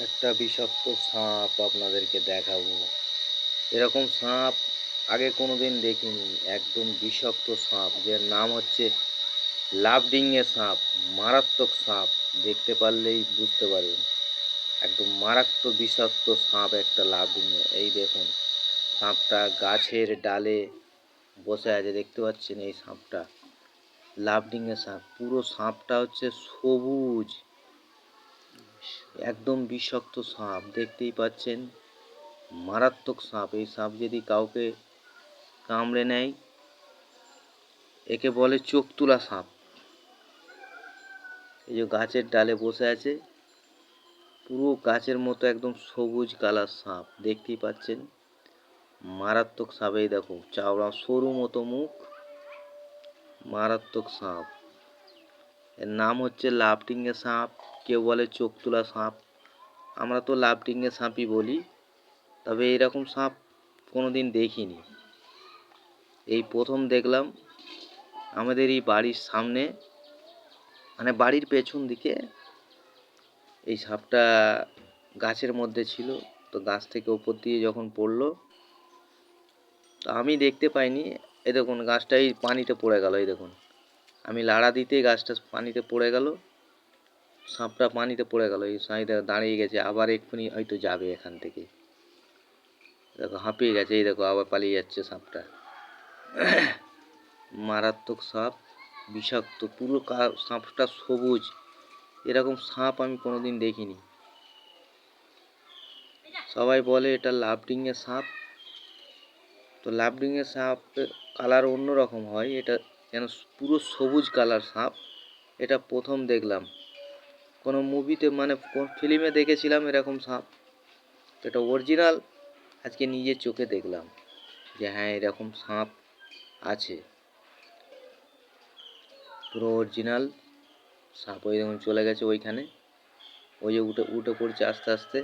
একটা বিষাক্ত সাপ আপনাদেরকে দেখাবো। এরকম সাপ আগে কোনো দিন দেখিনি, একদম বিষাক্ত সাপ, যার নাম হচ্ছে লাভডিঙে সাপ, মারাত্মক সাপ, দেখতে পারলেই বুঝতে পারবেন। একদম মারাত্মক বিষাক্ত সাপ একটা লাভডিঙে এই দেখুন, সাপটা গাছের ডালে বসে আছে, দেখতে পাচ্ছেন এই সাপটা? লাভডিঙে সাপ, পুরো সাপটা হচ্ছে সবুজ। একদম বিষাক্ত সাপ, দেখতেই পাচ্ছেন? মারাত্মক সাপ, এই সাপ যদি কাউকে কামড়ে নেয়, একে বলে চোখ তুলা সাপ। এই যে গাছের ডালে বসে আছে, পুরো গাছের মতো একদম সবুজ কালার সাপ, দেখতেই পাচ্ছেন? মারাত্মক সাপ, এই দেখো, চাওড়া সরু মতো মুখ, মারাত্মক সাপ। এর নাম হচ্ছে লাফটিংয়ে সাপ, কেউ বলে চোখ তোলা সাপ। আমরা তো লাফটিংয়ে সাপই বলি, তবে এরকম সাপ কোনো দিন দেখিনি। এই প্রথম দেখলাম আমাদের এই বাড়ির সামনে মানে বাড়ির পেছন দিকে এই সাপটা গাছের মধ্যে ছিল, তো গাছ থেকে ওপর দিয়ে যখন পড়ল, তো আমি দেখতে পাইনি। এই দেখুন, গাছটা এই পানিতে পড়ে গেল, এই দেখুন। আমি লাড়া দিতেই গাছটা পানিতে পড়ে গেল, সাপটা পানিতে পড়ে গেল, এই সাইডে দাঁড়িয়ে গেছে, আবার এক্ষুনি হয়তো যাবে এখান থেকে। দেখো, হাঁপিয়ে গেছে, এই দেখো, আবার পালিয়ে যাচ্ছে সাপটা। মারাত্মক সাপ, বিষাক্ত, পুরো সাপটা সবুজ। এরকম সাপ আমি কোনোদিন দেখিনি। সবাই বলে এটা লাভডিঙের সাপ। তো লাভডিঙের সাপের কালার অন্যরকম হয়, এটা যেন পুরো সবুজ কালার সাপ। এটা প্রথম দেখলাম। কোনো মুভিতে মানে ফিল্মে দেখেছিলাম এরকম সাপ? এটা অরিজিনাল আজকে নিজের চোখে দেখলাম যে হ্যাঁ এরকম সাপ আছে। পুরো অরিজিনাল সাপ ওই চলে গেছে ওইখানে। ওই যে উঠে উঠে পড়ছে আস্তে আস্তে।